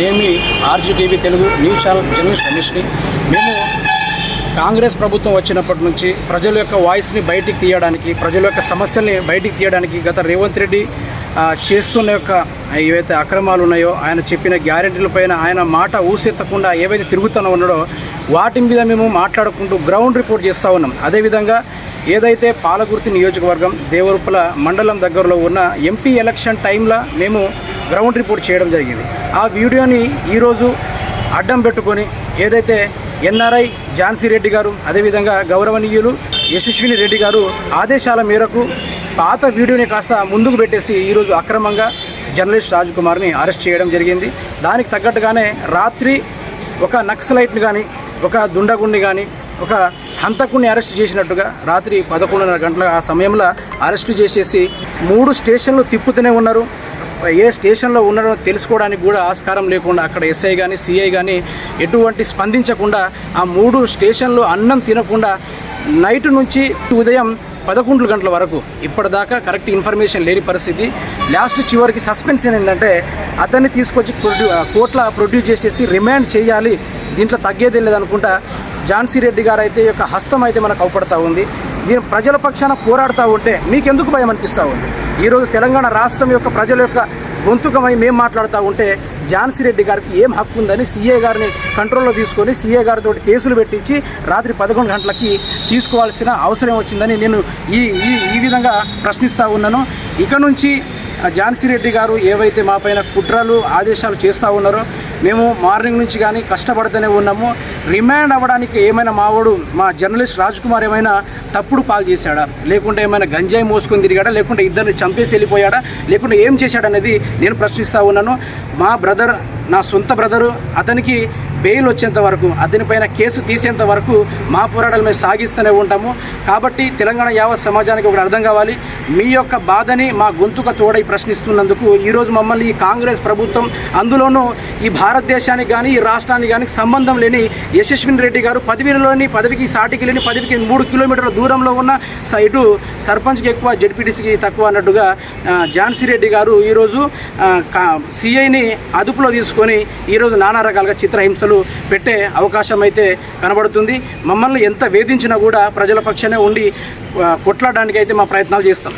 నేను మీ RGTV Telugu news channel journalist రమేష్ని. మేము కాంగ్రెస్ ప్రభుత్వం వచ్చినప్పటి నుంచి ప్రజల యొక్క వాయిస్ని బయటికి తీయడానికి ప్రజల యొక్క సమస్యల్ని బయటికి తీయడానికి గత రేవంత్ రెడ్డి చేస్తున్న యొక్క ఏవైతే అక్రమాలు ఉన్నాయో ఆయన చెప్పిన గ్యారెంటీలపైన ఆయన మాట ఊసెత్తకుండా ఏవైతే తిరుగుతూనే ఉన్నాడో వాటి మీద మేము మాట్లాడుకుంటూ గ్రౌండ్ రిపోర్ట్ చేస్తూ ఉన్నాం. అదేవిధంగా ఏదైతే పాలకుర్తి నియోజకవర్గం దేవరుప్పల మండలం దగ్గరలో ఉన్న ఎంపీ ఎలక్షన్ టైంలో మేము గ్రౌండ్ రిపోర్ట్ చేయడం జరిగింది. ఆ వీడియోని ఈరోజు అడ్డం పెట్టుకొని ఏదైతే ఎన్ఆర్ఐ ఝాన్సీ రెడ్డి గారు అదేవిధంగా గౌరవనీయులు యశస్విని రెడ్డి గారు ఆదేశాల మేరకు పాత వీడియోని కాస్త ముందుకు పెట్టేసి ఈరోజు అక్రమంగా జర్నలిస్ట్ రాజ్ కుమార్ని అరెస్ట్ చేయడం జరిగింది. దానికి తగ్గట్టుగానే రాత్రి ఒక నక్సలైట్ని కానీ ఒక దుండగుండి కానీ ఒక హంతకుని అరెస్ట్ చేసినట్టుగా రాత్రి పదకొండున్నర గంటల ఆ సమయంలో అరెస్టు చేసేసి మూడు స్టేషన్లు తిప్పుతూనే ఉన్నారు. ఏ స్టేషన్లో ఉన్నారో తెలుసుకోవడానికి కూడా ఆస్కారం లేకుండా అక్కడ ఎస్ఐ కానీ సిఐ కానీ ఎటువంటి స్పందించకుండా ఆ మూడు స్టేషన్లు అన్నం తినకుండా నైట్ నుంచి ఉదయం పదకొండు గంటల వరకు ఇప్పటిదాకా కరెక్ట్ ఇన్ఫర్మేషన్ లేని పరిస్థితి. లాస్ట్ చివరికి సస్పెన్షన్ ఏంటంటే అతన్ని తీసుకొచ్చి ప్రొడ్యూ కోర్టులో ప్రొడ్యూస్ చేసేసి రిమాండ్ చేయాలి దీంట్లో తగ్గేది లేదనుకుంటా ఝాన్సీ రెడ్డి గారు అయితే యొక్క హస్తం అయితే మనకు అవపడతా ఉంది. నేను ప్రజల పక్షాన పోరాడుతూ ఉంటే మీకెందుకు భయం అనిపిస్తూ ఉంది? ఈరోజు తెలంగాణ రాష్ట్రం యొక్క ప్రజల యొక్క గొంతుకమై మేము మాట్లాడుతూ ఉంటే ఝాన్సీ రెడ్డి గారికి ఏం హక్కు ఉందని సీఏ గారిని కంట్రోల్లో తీసుకొని సీఏ గారితో కేసులు పెట్టించి రాత్రి పదకొండు గంటలకి తీసుకోవాల్సిన అవసరం వచ్చిందని నేను ఈ ఈ ఈ విధంగా ప్రశ్నిస్తూ ఉన్నాను. ఇక నుంచి ఝాన్సీ రెడ్డి గారు ఏవైతే మా పైన కుట్రలు ఆదేశాలు చేస్తూ ఉన్నారో మేము మార్నింగ్ నుంచి కానీ కష్టపడుతూనే ఉన్నాము. రిమాండ్ అవ్వడానికి ఏమైనా మావాడు మా జర్నలిస్ట్ రాజ్ కుమార్ ఏమైనా తప్పుడు పాలు చేశాడా? లేకుంటే ఏమైనా గంజాయి మోసుకొని తిరిగాడా? లేకుంటే ఇద్దరిని చంపేసి వెళ్ళిపోయాడా? లేకుంటే ఏం చేశాడనేది నేను ప్రశ్నిస్తూ ఉన్నాను. మా బ్రదర్ నా సొంత బ్రదరు అతనికి బెయిల్ వచ్చేంత వరకు అతనిపైన కేసు తీసేంత వరకు మా పోరాటాలు మేము సాగిస్తూనే ఉంటాము. కాబట్టి తెలంగాణ యావత్ సమాజానికి ఒకటి అర్థం కావాలి. మీ యొక్క బాధని మా గొంతుక తోడై ప్రశ్నిస్తున్నందుకు ఈరోజు మమ్మల్ని ఈ కాంగ్రెస్ ప్రభుత్వం అందులోనూ ఈ భారతదేశానికి కానీ ఈ రాష్ట్రానికి కానీ సంబంధం లేని యశస్విని రెడ్డి గారు పదవిలోని పదవికి సాటికి లేని పదవికి మూడు కిలోమీటర్ల దూరంలో ఉన్న స- ఇటు సర్పంచ్కి ఎక్కువ జడ్పీటీసీకి తక్కువ అన్నట్టుగా ఝాన్సీ రెడ్డి గారు ఈరోజు సిఐని అదుపులో తీసుకొని ఈరోజు నానా రకాలుగా చిత్రహింసలు పెట్టే అవకాశం అయితే కనబడుతుంది. మమ్మల్ని ఎంత వేధించినా కూడా ప్రజల పక్షానే ఉండి కొట్లాడడానికి అయితే మా ప్రయత్నాలు చేస్తాం.